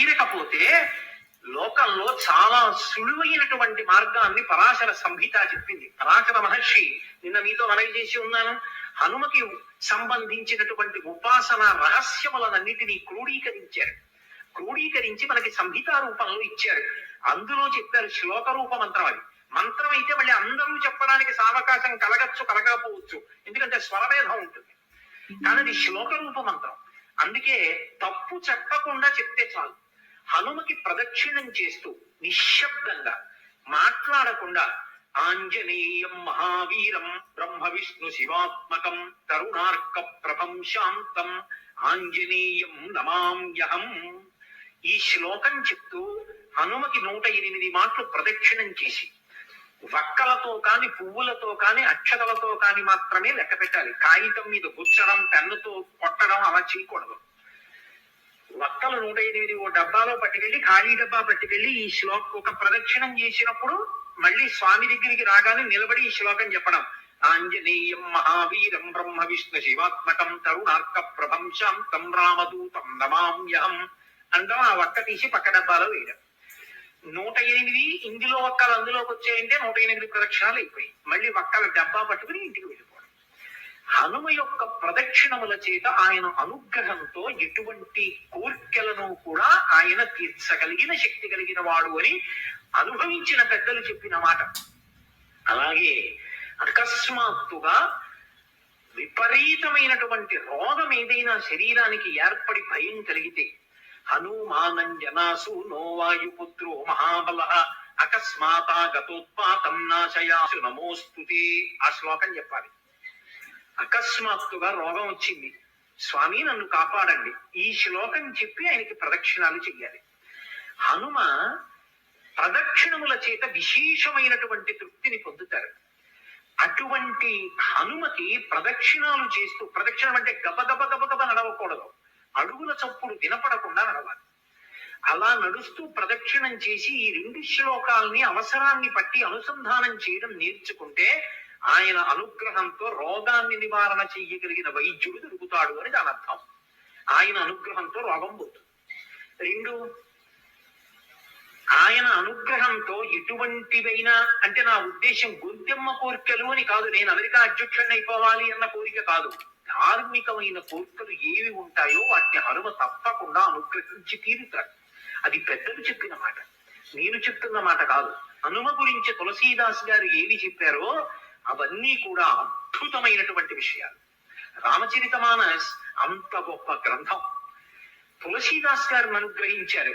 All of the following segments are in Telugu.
తీరకపోతే లోకంలో చాలా సులువైనటువంటి మార్గాన్ని పరాశర సంహిత చెప్పింది. పరాశర మహర్షి నిన్న మీతో మనవి చేసి ఉన్నాను. హనుమకి సంబంధించినటువంటి ఉపాసన రహస్యములనన్నిటినీ క్రోడీకరించారు. క్రోడీకరించి మనకి సంహిత రూపంలో ఇచ్చారు. అందులో చెప్పారు శ్లోక రూప మంత్రం అది మంత్రం అయితే మళ్ళీ అందరూ చెప్పడానికి సావకాశం కలగచ్చు కలగకపోవచ్చు. ఎందుకంటే స్వరభేదం ఉంటుంది. కానీ అది శ్లోక రూప మంత్రం. అందుకే తప్పు చెప్పకుండా చెప్తే చాలు. హనుమకి ప్రదక్షిణం చేస్తూ నిశ్శబ్దంగా మాట్లాడకుండా ఆంజనేయం మహావీరం బ్రహ్మ విష్ణు శివాత్మకం తరుణార్క ప్రభం శాంతం ఆంజనేయం నమామ్యహం ఈ శ్లోకం చెప్తూ హనుమకి నూట ఎనిమిది మాటలు ప్రదక్షిణం చేసి వక్కలతో కాని పువ్వులతో కాని అక్షతలతో కాని మాత్రమే లెక్క పెట్టాలి. కాగితం మీద గుచ్చడం పెన్నుతో కొట్టడం అలా చేయకూడదు. వక్కలు నూట ఎనిమిది ఓ డబ్బాలో పట్టుకెళ్ళి ఖాళీ డబ్బా పట్టుకెళ్ళి ఈ శ్లోకం ఒక ప్రదక్షిణం చేసినప్పుడు మళ్ళీ స్వామి దగ్గరికి రాగానే నిలబడి ఈ శ్లోకం చెప్పడం. ఆంజనేయం మహావీరం బ్రహ్మ విష్ణు శివాత్మకం తరుణార్క ప్రభం శాంతం రామదూతం నమామ్యహం అంటాం. ఆ వక్క తీసి పక్క డబ్బాలో వేయడం. నూట ఎనిమిది ఇందులో వక్కలు అందులోకి వచ్చాయంటే నూట ఎనిమిది ప్రదక్షిణాలు అయిపోయి మళ్ళీ వక్కల డబ్బా పట్టుకుని ఇంటికి వెళ్ళిపోయి హనుమ యొక్క ప్రదక్షిణముల చేత ఆయన అనుగ్రహంతో ఎటువంటి కోర్కెలను కూడా ఆయన తీర్చగలిగిన శక్తి కలిగిన వాడు అని అనుభవించిన పెద్దలు చెప్పిన మాట. అలాగే అకస్మాత్తుగా విపరీతమైనటువంటి రోగం ఏదైనా శరీరానికి ఏర్పడి భయం కలిగితే హనుమానంజనాసు నో మహాబల మహాబల అకస్మాతాగతోత్పాతం నాశయాసు నమోస్తుతే ఆ శ్లోకం చెప్పాలి. అకస్మాత్తుగా రోగం వచ్చింది. స్వామి నన్ను కాపాడండి. ఈ శ్లోకం చెప్పి ఆయనకి ప్రదక్షిణాలు చెయ్యాలి. హనుమ ప్రదక్షిణముల చేత విశేషమైనటువంటి తృప్తిని పొందుతారు. అటువంటి హనుమకి ప్రదక్షిణాలు చేస్తూ ప్రదక్షిణం అంటే గబగబ గబగబ నడవకూడదు. అడుగుల చప్పుడు వినపడకుండా నడవాలి. అలా నడుస్తూ ప్రదక్షిణం చేసి ఈ రెండు శ్లోకాల్ని అవసరాన్ని బట్టి అనుసంధానం చేయడం నేర్చుకుంటే ఆయన అనుగ్రహంతో రోగాన్ని నివారణ చెయ్యగలిగిన వైద్యుడు దొరుకుతాడు అని దాని అర్థం. ఆయన అనుగ్రహంతో రోగం పోతుంది. రెండు ఆయన అనుగ్రహంతో ఎటువంటివైనా అంటే నా ఉద్దేశం గొంతెమ్మ కోరికలు అని కాదు నేను అమెరికా అధ్యక్షుడిని అయిపోవాలి అన్న కోరిక కాదు. ధార్మికమైన కోరికలు ఏవి ఉంటాయో వాటిని హనుమ తప్పకుండా అనుగ్రహించి తీరుతాడు. అది పెద్దలు చెప్పిన మాట. నేను చెప్తున్న మాట కాదు. హనుమ గురించి తులసీదాస్ గారు ఏవి చెప్పారో అవన్నీ కూడా అద్భుతమైనటువంటి విషయాలు. రామచరితమానస్ అంత గొప్ప గ్రంథం. తులసీదాస్ గారిని అనుగ్రహించారు.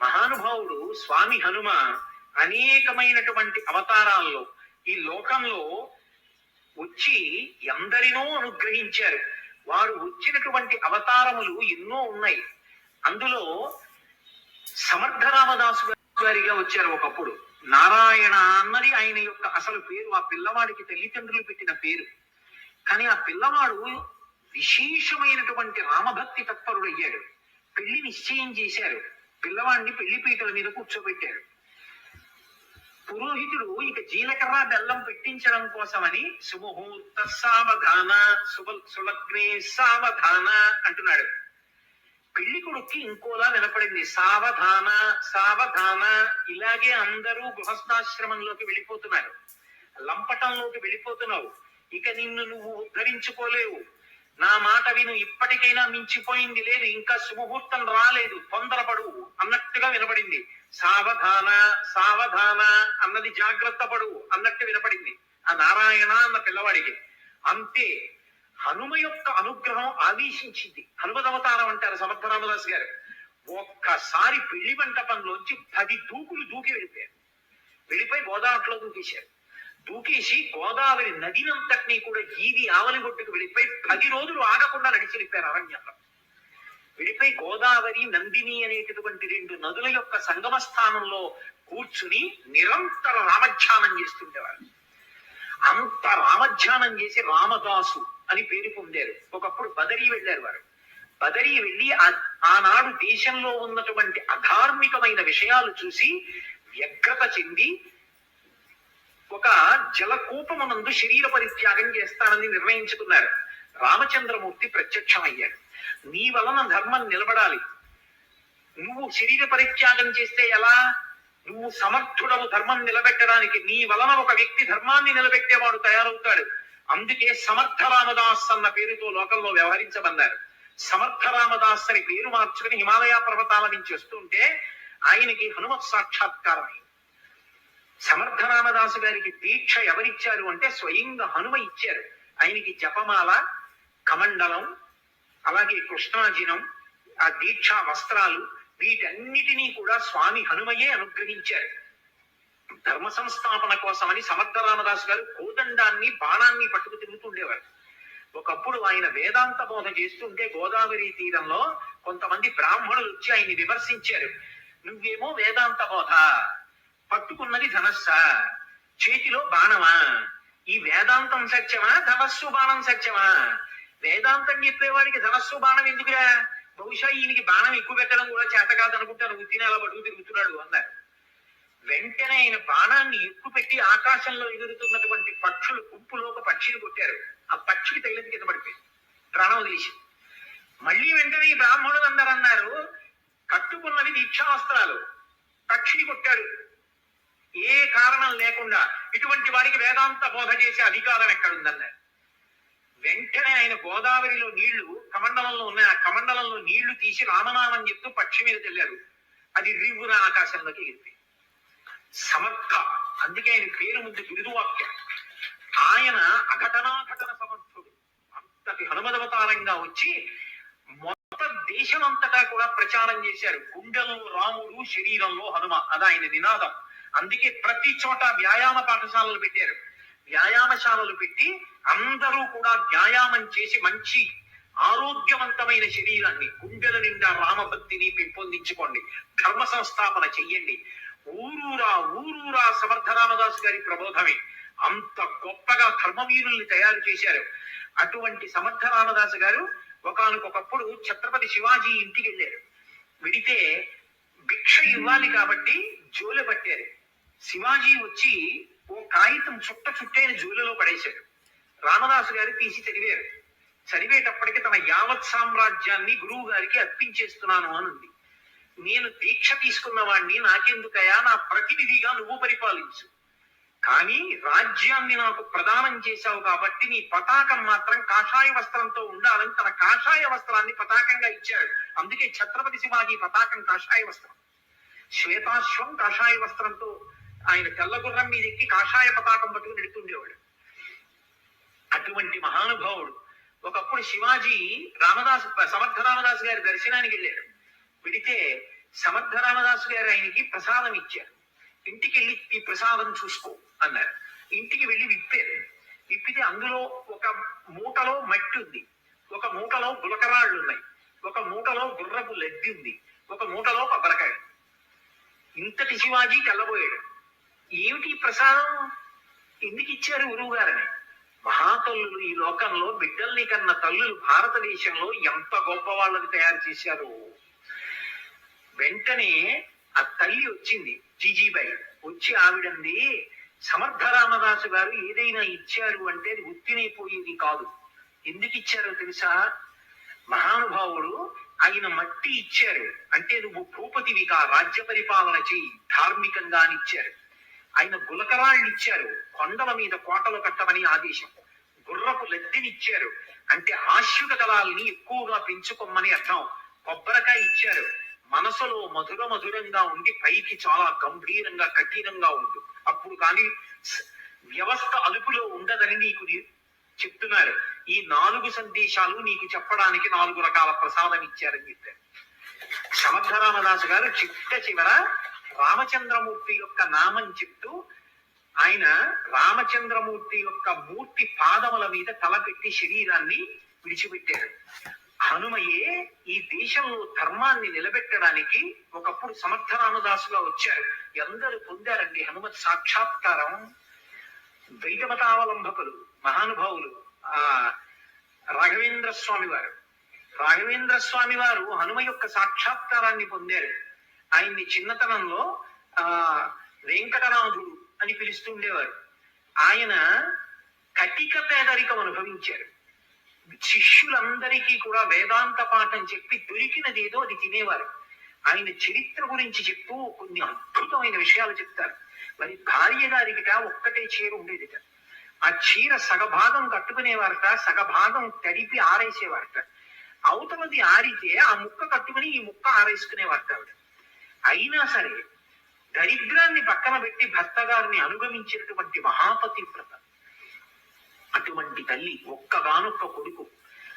మహానుభావుడు స్వామి హనుమ అనేకమైనటువంటి అవతారాల్లో ఈ లోకంలో వచ్చి ఎందరినో అనుగ్రహించారు. వారు వచ్చినటువంటి అవతారములు ఎన్నో ఉన్నాయి. అందులో సమర్థ రామదాసు గారిగా వచ్చారు ఒకప్పుడు. నారాయణ అన్నది ఆయన యొక్క అసలు పేరు ఆ పిల్లవాడికి తల్లిదండ్రులు పెట్టిన పేరు. కానీ ఆ పిల్లవాడు విశేషమైనటువంటి రామభక్తి తత్పరుడు అయ్యాడు పెళ్ళి నిశ్చయం చేశారు. పిల్లవాడిని పెళ్ళి పీటల మీద కూర్చోబెట్టారు పురోహితుడు ఇక జీలకర్ర బెల్లం పెట్టించడం కోసమని సుముహూర్త సావధాన శుభ సులగ్నే సావధాన అంటున్నాడు. పెళ్ళి కొడుక్కి ఇంకోలా వినపడింది సావధాన సావధాన. ఇలాగే అందరూ గృహస్థాశ్రమంలోకి వెళ్ళిపోతున్నారు. లంపటంలోకి వెళ్ళిపోతున్నావు. ఇక నిన్ను నువ్వు ఉద్ధరించుకోలేవు. నా మాట విను ఇప్పటికైనా మించిపోయింది లేదు. ఇంకా సుముహూర్తం రాలేదు. తొందరపడు అన్నట్టుగా వినపడింది. సావధాన సావధాన అన్నది జాగ్రత్త పడు అన్నట్టు వినపడింది. ఆ నారాయణ అన్న పిల్లవాడికి. అంతే. హనుమ యొక్క అనుగ్రహం ఆదేశించింది హనుమదవతారం అంటారు సమర్థ రామదాస్ గారు. ఒక్కసారి పెళ్ళి మంటపంలోంచి పది దూకులు దూకి వెళ్ళిపోయారు. వెళ్ళిపోయి గోదావరిలో దూకేశారు. దూకేసి గోదావరి నదినంతటినీ కూడా ఈది ఆవలిగొట్టుకు వెళ్ళిపోయి పది రోజులు ఆగకుండా నడిచి వెళ్ళిపోయారు అరణ్యంలో. వెళ్ళిపోయి గోదావరి నందిని అనేటటువంటి రెండు నదుల యొక్క సంగమ స్థానంలో కూర్చుని నిరంతర రామధ్యానం చేస్తుండేవారు. అంత రామధ్యానం చేసి రామదాసు అని పేరు పొందారు. ఒకప్పుడు బదరీ వెళ్ళారు వారు. బదరీ వెళ్ళి ఆనాడు దేశంలో ఉన్నటువంటి అధార్మికమైన విషయాలు చూసి వ్యగ్రత చెంది ఒక జలకూపమునందు శరీర పరిత్యాగం చేస్తానని నిర్ణయించుకున్నారు. రామచంద్రమూర్తి ప్రత్యక్షమయ్యాడు నీ వలన ధర్మం నిలబడాలి. నువ్వు శరీర పరిత్యాగం చేస్తే ఎలా? నువ్వు సమర్థుడవు ధర్మం నిలబెట్టడానికి. నీ వలన ఒక వ్యక్తి ధర్మాన్ని నిలబెట్టేవాడు తయారవుతాడు. అందుకే సమర్థ రామదాస్ అన్న పేరుతో లోకంలో వ్యవహరించమన్నారు సమర్థ రామదాస్ అని పేరు మార్చుకుని హిమాలయ పర్వతాల నుంచి వస్తుంటే ఆయనకి హనుమత్ సాక్షాత్కారం అయింది సమర్థ రామదాసు గారికి దీక్ష ఎవరిచ్చారు అంటే స్వయంగా హనుమ ఇచ్చారు. ఆయనకి జపమాల కమండలం అలాగే కృష్ణాజినం ఆ దీక్షా వస్త్రాలు వీటన్నిటినీ కూడా స్వామి హనుమయే అనుగ్రహించారు. ధర్మ సంస్థాపన కోసమని సమర్థ రామదాసు గారు కోదండాన్ని బాణాన్ని పట్టుకు తిరుగుతుండేవారు ఒకప్పుడు ఆయన వేదాంత బోధ చేస్తుంటే గోదావరి తీరంలో కొంతమంది బ్రాహ్మణులు వచ్చి ఆయన్ని విమర్శించారు. నువ్వేమో వేదాంత బోధ పట్టుకున్నది ధనస్స చేతిలో బాణమా ఈ వేదాంతం సత్యమా ధనస్సు బాణం సత్యమా? వేదాంతం చెప్పేవాడికి ధనస్సు బాణం ఎందుకురా? బహుశా ఈయనకి బాణం ఎక్కువ పెట్టడం కూడా చేత కాదనుకుంటాను ఉత్తిని అలా పట్టుకు తిరుగుతున్నాడు అన్నారు. వెంటనే ఆయన బాణాన్ని ఎక్కువ పెట్టి ఆకాశంలో ఎగురుతున్నటువంటి పక్షులు గుంపులో ఒక పక్షిని కొట్టారు. ఆ పక్షికి తగిలింది కింద పడిపోయింది. ప్రాణం తీసి. మళ్ళీ వెంటనే ఈ బ్రాహ్మణులు అందరూ అన్నారు కట్టుకున్నవి దీక్షావస్త్రాలు. పక్షిని కొట్టాడు. ఏ కారణం లేకుండా ఇటువంటి వాడికి వేదాంత బోధ చేసే అధికారం ఎక్కడుందన్నారు. వెంటనే ఆయన గోదావరిలో నీళ్ళు కమండలంలో ఉన్నాయి. ఆ కమండలంలో నీళ్ళు తీసి రామనామం చెప్తూ పక్షి మీద తెల్లారు అది రివ్వున ఆకాశంలోకి వెళ్ళిపోయింది. సమర్థ. అందుకే ఆయన పేరు ముందు బిరుదువాక్య ఆయన అఘటనాఘటన సమర్థుడు. అంతటి హనుమదవతారంగా వచ్చి మొత్తం దేశమంతటా కూడా ప్రచారం చేశారు. గుండెలో రాముడు శరీరంలో హనుమ. అది ఆయన నినాదం. అందుకే ప్రతి చోట వ్యాయామ పాఠశాలలు పెట్టారు. వ్యాయామశాలలు పెట్టి అందరూ కూడా వ్యాయామం చేసి మంచి ఆరోగ్యవంతమైన శరీరాన్ని గుండెల నిండా రామభక్తిని పెంపొందించుకోండి. ధర్మ సంస్థాపన చెయ్యండి. ఊరూరా ఊరూరా సమర్థరామదాసు గారి ప్రబోధమే. అంత గొప్పగా ధర్మవీరుల్ని తయారు చేశారు. అటువంటి సమర్థ రామదాసు గారు ఒకనకొకప్పుడు ఛత్రపతి శివాజీ ఇంటికి వెళ్ళారు. విడితే భిక్ష ఇవ్వాలి కాబట్టి జోలె పట్టారు. శివాజీ వచ్చి ఓ కాగితం చుట్ట చుట్టైన జూలలో పడేశాడు. రామదాసు గారు తీసి చదివారు. చదివేటప్పటికి తన యావత్ సామ్రాజ్యాన్ని గురువు గారికి అర్పించేస్తున్నాను అని ఉంది. నేను దీక్ష తీసుకున్న వాడిని నాకెందుకయా నా ప్రతినిధిగా నువ్వు పరిపాలించు. కానీ రాజ్యాన్ని నాకు ప్రదానం చేశావు కాబట్టి నీ పతాకం మాత్రం కాషాయ వస్త్రంతో ఉండాలని తన కాషాయ వస్త్రాన్ని పతాకంగా ఇచ్చాడు. అందుకే ఛత్రపతి శివాజీ పతాకం కాషాయ వస్త్రం. శ్వేతాశ్వం కాషాయ వస్త్రంతో ఆయన తెల్ల గుర్రం మీద ఎక్కి కాషాయ పతాకం పట్టుకుని నెడుతుండేవాడు అటువంటి మహానుభావుడు. ఒకప్పుడు శివాజీ రామదాస్ సమర్థ రామదాస్ గారి దర్శనానికి వెళ్ళాడు. విడితే సమర్థ రామదాసు గారు ఆయనకి ప్రసాదం ఇచ్చారు. ఇంటికి వెళ్ళి ఈ ప్రసాదం చూసుకో అన్నారు. ఇంటికి వెళ్ళి విప్పారు. విప్పితే అందులో ఒక మూటలో మట్టి ఉంది. ఒక మూటలో గులకరాళ్ళు ఉన్నాయి. ఒక మూటలో గుర్రపు లద్ది ఉంది. ఒక మూటలో కొబ్బరికాయ ఇంతటి శివాజీ తెల్లబోయాడు. ఏమిటి ప్రసాదం? ఎందుకు ఇచ్చారు గురువు గారని? మహాతల్లులు ఈ లోకంలో బిడ్డల్ని కన్న తల్లులు భారతదేశంలో ఎంత గొప్ప వాళ్ళని తయారు చేశారు? వెంటనే ఆ తల్లి వచ్చింది జీజీబాయి. వచ్చి ఆవిడంది సమర్థ రామదాసు గారు ఏదైనా ఇచ్చారు అంటే అది ఉత్తినైపోయింది కాదు. ఎందుకు ఇచ్చారో తెలుసా? మహానుభావుడు ఆయన మట్టి ఇచ్చారు. అంటే నువ్వు భూపతివిగా రాజ్య పరిపాలన చేయి ధార్మికంగా అని ఇచ్చారు. ఆయన గులకరాళ్ళు ఇచ్చారు కొండల మీద కోటలు కట్టమని ఆదేశం. గుర్రపు లద్దెనిచ్చారు. అంటే ఆశ్యుత దళాలని ఎక్కువగా పెంచుకోమని అర్థం. కొబ్బరికాయ ఇచ్చారు. మనసులో మధుర మధురంగా ఉండి పైకి చాలా గంభీరంగా కఠినంగా ఉంటుంది అప్పుడు కానీ వ్యవస్థ అదుపులో ఉండదని నీకు చెప్తున్నారు. ఈ నాలుగు సందేశాలు నీకు చెప్పడానికి నాలుగు రకాల ప్రసాదం ఇచ్చారని చెప్పారు. సమర్థరామదాసు గారు చిట్ట చివర రామచంద్రమూర్తి యొక్క నామం చెప్తూ ఆయన రామచంద్రమూర్తి యొక్క మూర్తి పాదముల మీద తలపెట్టి శరీరాన్ని విడిచిపెట్టారు. హనుమయే ఈ దేశంలో ధర్మాన్ని నిలబెట్టడానికి ఒకప్పుడు సమర్థరామదాసుగా వచ్చారు ఎందరు పొందారండి హనుమత్ సాక్షాత్కారం? ద్వైత మతావలంబకులు మహానుభావులు ఆ రాఘవేంద్ర స్వామి వారు రాఘవేంద్ర స్వామి వారు హనుమ యొక్క సాక్షాత్కారాన్ని పొందారు. ఆయన్ని చిన్నతనంలో ఆ వెంకటనాథుడు అని పిలుస్తుండేవారు. ఆయన కటిక పేదరికం అనుభవించారు. శిష్యులందరికీ కూడా వేదాంత పాఠం చెప్పి దొరికినది ఏదో అది తినేవారు. ఆయన చరిత్ర గురించి చెప్తూ కొన్ని అద్భుతమైన విషయాలు చెప్తారు. మరి భార్య గారికిట ఒక్కటే చీర ఉండేదిట. ఆ చీర సగభాగం కట్టుకునేవారట సగభాగం తడిపి ఆరేసేవారట. అవతలది ఆరితే ఆ ముక్క కట్టుకుని ఈ ముక్క ఆరేసుకునేవారట ఆవిడ. అయినా సరే దరిద్రాన్ని పక్కన పెట్టి భర్త గారిని అనుగమించినటువంటి మహాపతివ్రత అటువంటి తల్లి ఒక్కగానొక్క కొడుకు.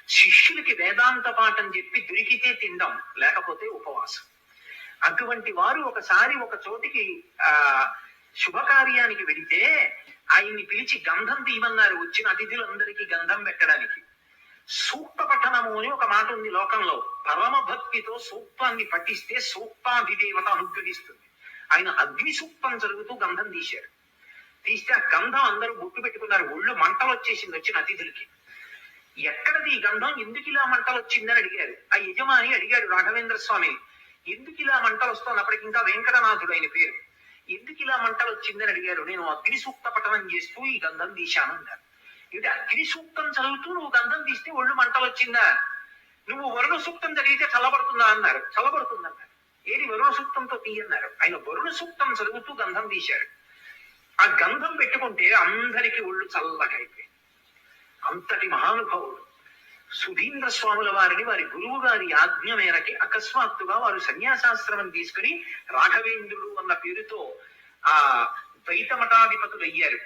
శిష్యులకి వేదాంత పాఠం చెప్పి దొరికితే తిందాం లేకపోతే ఉపవాసం. అటువంటి వారు ఒకసారి ఒక చోటికి ఆ శుభకార్యానికి వెడితే ఆయన్ని పిలిచి గంధం తీయమన్నారు వచ్చిన అతిథులందరికీ గంధం పెట్టడానికి. సూక్త పఠనము అని ఒక మాట ఉంది లోకంలో. పరమ భక్తితో సూక్తాన్ని పఠిస్తే సూక్తాధిదేవత అనుగ్రహిస్తుంది. ఆయన అగ్ని సూక్తం జరుగుతూ గంధం తీశారు. తీస్తే ఆ గంధం అందరూ బొట్టు పెట్టుకున్నారు. ఒళ్ళు మంటలు వచ్చేసింది వచ్చిన అతిథులకి ఎక్కడది ఈ గంధం? ఎందుకు ఇలా మంటలు వచ్చిందని అడిగారు. ఆ యజమాని అడిగాడు రాఘవేంద్ర స్వామిని ఎందుకు ఇలా మంటలు వస్తున్నప్పటికి ఇంకా వెంకటనాథుడు ఆయన పేరు. ఎందుకు ఇలా మంటలు వచ్చిందని అడిగారు. నేను అగ్ని సూక్త పఠనం చేస్తూ ఈ గంధం తీశాను అన్నారు. ఇది అగ్ని సూక్తం చదువుతూ నువ్వు గంధం తీస్తే ఒళ్ళు మంటలు వచ్చిందా? నువ్వు వరుణ సూక్తం చదివితే చల్లబడుతుందా అన్నారు. చల్లబడుతుందన్నారు. ఏది వరుణ సూక్తంతో తీయన్నారు? ఆయన వరుణ సూక్తం చదువుతూ గంధం తీశారు ఆ గంధం పెట్టుకుంటే అందరికి ఒళ్ళు చల్లగా అంతటి మహానుభావుడు. సుధీంద్ర స్వాముల వారిని వారి గురువు గారి ఆజ్ఞ మేరకి అకస్మాత్తుగా వారు సన్యాసాశ్రమం తీసుకుని రాఘవేంద్రుడు అన్న పేరుతో ఆ ద్వైత మఠాధిపతులు అయ్యారు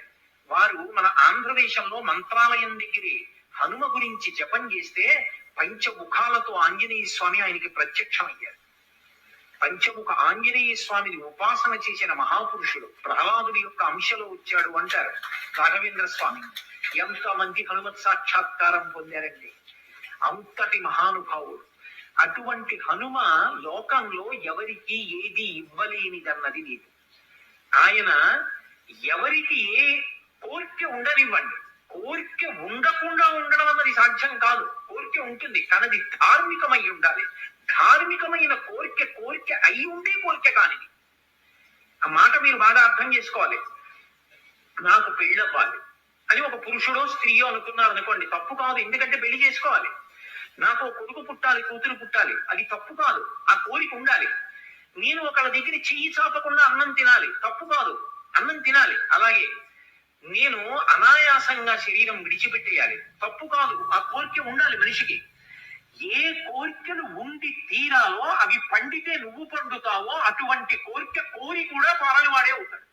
వారు మన ఆంధ్రదేశంలో మంత్రాలయం దగ్గర హనుమ గురించి జపం చేస్తే పంచముఖాలతో ఆంజనేయ స్వామి ఆయనకి ప్రత్యక్షమయ్యారు. పంచముఖ ఆంజనేయ స్వామిని ఉపాసన చేసిన మహాపురుషుడు ప్రహ్లాదుని యొక్క అంశలో వచ్చాడు అంటారు. రాఘవేంద్ర స్వామి ఎంత మంది హనుమత్ సాక్షాత్కారం పొందారండి. అంతటి మహానుభావుడు. అటువంటి హనుమ లోకంలో ఎవరికి ఏది ఇవ్వలేనిదన్నది లేదు ఆయన ఎవరికి ఏ కోరిక ఉండనివ్వండి. కోరిక ఉండకుండా ఉండడం అన్నది సాధ్యం కాదు. కోరిక ఉంటుంది. తనది ధార్మికమై ఉండాలి. ధార్మికమైన కోరిక కోరిక అయి ఉండే కోరిక కానిది. ఆ మాట మీరు బాగా అర్థం చేసుకోవాలి. నాకు పెళ్ళవ్వాలి. అని ఒక పురుషుడో స్త్రీయో అనుకున్నారు అనుకోండి తప్పు కాదు ఎందుకంటే పెళ్ళి చేసుకోవాలి. నాకు ఒక కొడుకు పుట్టాలి కూతురు పుట్టాలి అది తప్పు కాదు ఆ కోరిక ఉండాలి. నేను ఒకళ్ళ దగ్గర చెయ్యి చాపకుండా అన్నం తినాలి తప్పు కాదు అన్నం తినాలి. అలాగే నేను అనాయాసంగా శరీరం విడిచిపెట్టేయాలి తప్పు కాదు ఆ కోరిక ఉండాలి మనిషికి. ఏ కోరికలు ఉండి తీరాలో అవి పండితే నువ్వు పండుతావో అటువంటి కోరిక కోరి కూడా పాలనవాడే అవుతాడు